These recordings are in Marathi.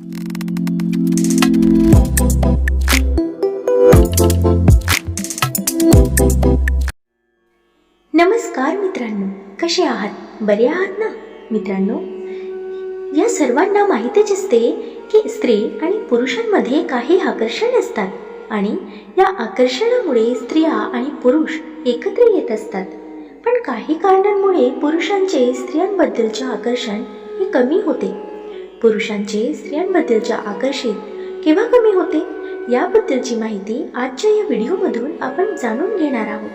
नमस्कार मित्रांनो कसे आहात? बरे आहात ना? मित्रांनो या सर्वांना माहीतच असते की स्त्री आणि पुरुषांमध्ये काही आकर्षण असतात आणि या आकर्षणामुळे स्त्रिया आणि पुरुष एकत्र येत असतात. पण काही कारणांमुळे पुरुषांचे स्त्रियांबद्दलचे आकर्षण हे कमी होते. पुरुषांचे स्त्रियांबद्दलच्या आकर्षित केव्हा कमी होते याबद्दलची माहिती आजच्या या व्हिडिओमधून आपण जाणून घेणार आहोत.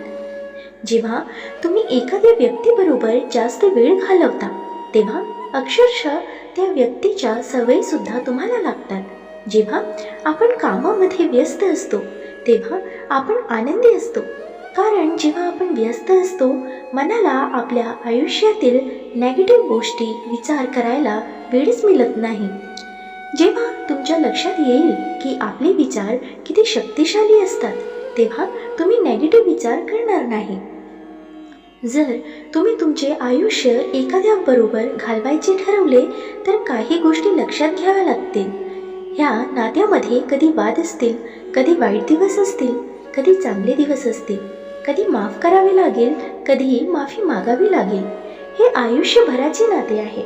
जेव्हा तुम्ही एखाद्या व्यक्तीबरोबर जास्त वेळ घालवता तेव्हा अक्षरशः त्या व्यक्तीच्या सवयी सुद्धा तुम्हाला लागतात. जेव्हा आपण कामामध्ये व्यस्त असतो तेव्हा आपण आनंदी असतो. कारण जेव्हा आपण व्यस्त असतो मनाला आपल्या आयुष्यातील नेगेटिव्ह गोष्टी विचार करायला वेळच मिळत नाही. जेव्हा तुमच्या लक्षात येईल की आपले विचार किती शक्तिशाली असतात तेव्हा तुम्ही नेगेटिव्ह विचार करणार नाही. जर तुम्ही तुमचे आयुष्य एखाद्याबरोबर घालवायचे ठरवले तर काही गोष्टी लक्षात घ्याव्या लागतील. ह्या नात्यामध्ये कधी वाद असतील कधी वाईट दिवस असतील कधी चांगले दिवस असतील. कधी माफ करावे लागेल कधी माफी मागावी लागेल. हे आयुष्यभराचे नाते आहे.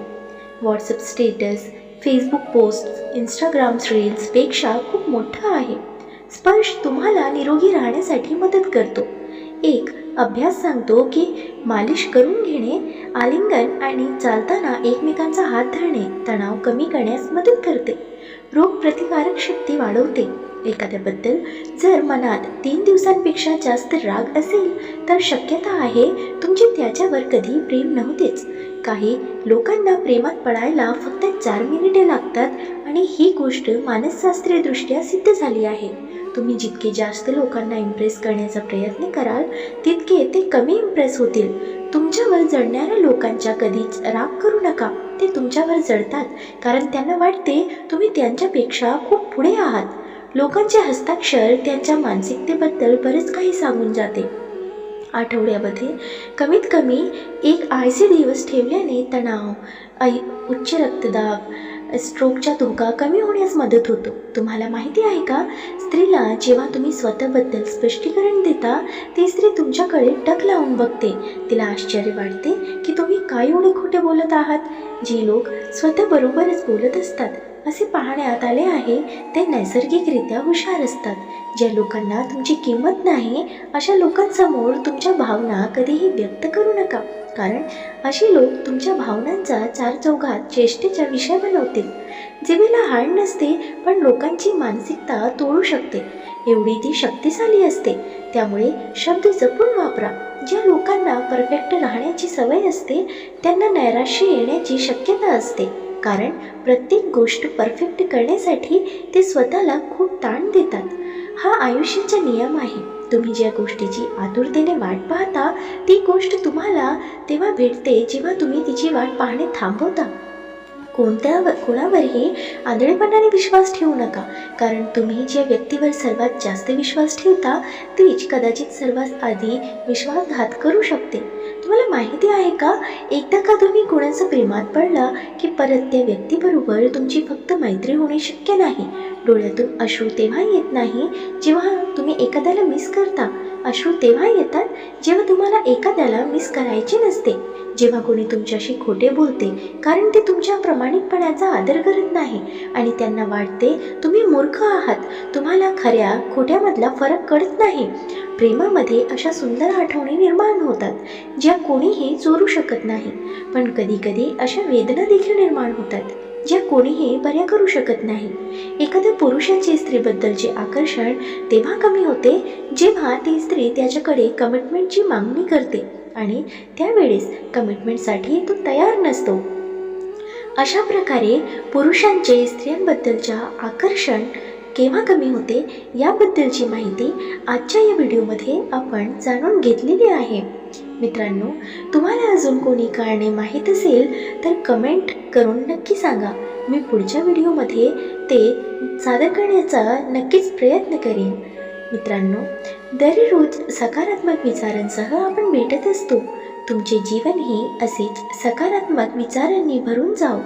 WhatsApp status Facebook post Instagram रील्सपेक्षा खूप मोठं आहे. स्पर्श तुम्हाला निरोगी राहण्यासाठी मदत करतो. एक अभ्यास सांगतो की मालिश करून घेणे आलिंगन आणि चालताना एकमेकांचा हात धरणे तणाव कमी करण्यास मदत करते. रोगप्रतिकारक शक्ती वाढवते. एखाद्याबद्दल जर मनात तीन दिवसांपेक्षा जास्त राग असेल तर शक्यता आहे तुमचे त्याच्यावर कधी प्रेम नव्हतेच. काही लोकांना प्रेमात पडायला फक्त चार मिनिटे लागतात आणि ही गोष्ट मानसशास्त्रीयदृष्ट्या सिद्ध झाली आहे. तुम्ही जितके जास्त लोकांना इम्प्रेस करण्याचा प्रयत्न कराल तितके ते कमी इम्प्रेस होतील. तुमच्यावर जडणाऱ्या लोकांच्या कधीच राग करू नका. ते तुमच्यावर जडतात कारण त्यांना वाटते तुम्ही त्यांच्यापेक्षा खूप पुढे आहात. लोकांचे हस्ताक्षर त्यांच्या मानसिकतेबद्दल बरेच काही सांगून जाते. आठवड्यामध्ये कमीत कमी एक आळशी दिवस ठेवल्याने तणाव ऐ उच्च रक्तदाब स्ट्रोकचा धोका कमी होण्यास मदत होतो. तुम्हाला माहिती आहे का? स्त्रीला जेव्हा तुम्ही स्वतःबद्दल स्पष्टीकरण देता ती स्त्री तुमच्याकडे टक लावून बघते. तिला आश्चर्य वाटते की तुम्ही काय एवढे खोटे बोलत आहात? जी लोक स्वतःबरोबरच बोलत असतात. असे पाहण्यात आले आहे ते नैसर्गिकरित्या हुशार असतात. ज्या लोकांना तुमची किंमत नाही अशा लोकांसमोर तुमच्या भावना कधीही व्यक्त करू नका. कारण अशी लोक तुमच्या भावनांचा चार चौघात चेष्टेचा विषय बनवतील. जिभेला हाड नसते पण लोकांची मानसिकता तोडू शकते. एवढी ती शक्तिशाली असते. त्यामुळे शब्द जपून वापरा. ज्या लोकांना परफेक्ट राहण्याची सवय असते त्यांना नैराश्य येण्याची शक्यता असते. कारण प्रत्येक गोष्ट परफेक्ट करण्यासाठी ते स्वतःला खूप ताण देतात. हा आयुष्याचा नियम आहे. तुम्ही ज्या गोष्टीची आतुरतेने वाट पाहता ती गोष्ट तुम्हाला तेव्हा भेटते जेव्हा तुम्ही तिची वाट पाहणे थांबवता. कोणत्या कोणावरही आंधळेपणाने विश्वास ठेवू नका. कारण तुम्ही ज्या व्यक्तीवर सर्वात जास्त विश्वास ठेवता तीच कदाचित सर्वात आधी विश्वासघात करू शकते. तुम्हाला माहिती आहे का? एकदा का तुम्ही कोणाचं प्रेमात पडला की परत त्या व्यक्तीबरोबर तुमची फक्त मैत्री होणे शक्य नाही? डोळ्यातून अश्रू तेव्हा येत नाही जेव्हा तुम्ही एखाद्याला मिस करता. अश्रू तेव्हा येतात जेव्हा तुम्हाला एखाद्याला मिस करायचे नसते. जेव्हा कोणी तुमच्याशी खोटे बोलते कारण ते तुमच्या प्रामाणिकपणाचा आदर करत नाही आणि त्यांना वाटते तुम्ही मूर्ख आहात. तुम्हाला खऱ्या खोट्यामधला फरक कळत नाही. प्रेमामध्ये अशा सुंदर आठवणी निर्माण होतात. ज्या कोणीही चोरू शकत नाही. पण कधीकधी अशा वेदना देखील निर्माण होतात ज्या कोणीही बऱ्या करू शकत नाही. एखाद्या पुरुषाचे स्त्रीबद्दलचे आकर्षण तेव्हा कमी होते जेव्हा ती स्त्री त्याच्याकडे कमिटमेंटची मागणी करते आणि त्यावेळेस कमिटमेंटसाठी तो तयार नसतो. अशा प्रकारे पुरुषांचे स्त्रियांबद्दलच्या आकर्षण केव्हा कमी होते याबद्दलची माहिती आजच्या या व्हिडिओमध्ये आपण जाणून घेतलेली आहे. मित्रांनो तुम्हाला अजून कोणी कारणे माहीत असेल तर कमेंट करून नक्की सांगा. मी पुढच्या व्हिडिओमध्ये ते सादर करण्याचा नक्कीच प्रयत्न करेन. मित्रांनो दररोज सकारात्मक विचारांसह आपण भेटत असतो. तुमचे जीवनही असेच सकारात्मक विचारांनी भरून जाओ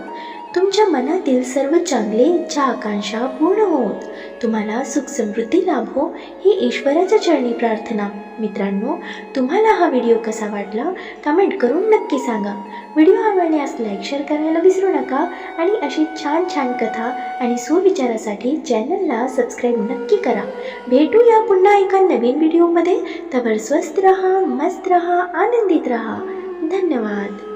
तुमच्या मनातील सर्व चांगले इच्छा आकांक्षा पूर्ण होत तुम्हाला सुख समृद्धी लाभो हो, ही ईश्वराच्या चरणी प्रार्थना. मित्रांनो तुम्हाला हा व्हिडिओ कसा वाटला कमेंट करून नक्की सांगा. व्हिडिओ आवडल्यास लाईक शेअर करायला विसरू नका आणि अशी छान छान कथा आणि सुविचारासाठी चॅनलला सबस्क्राईब नक्की करा. भेटूया पुन्हा एका नवीन व्हिडिओमध्ये. तवर स्वस्त रहा मस्त रहा आनंदित रहा. धन्यवाद.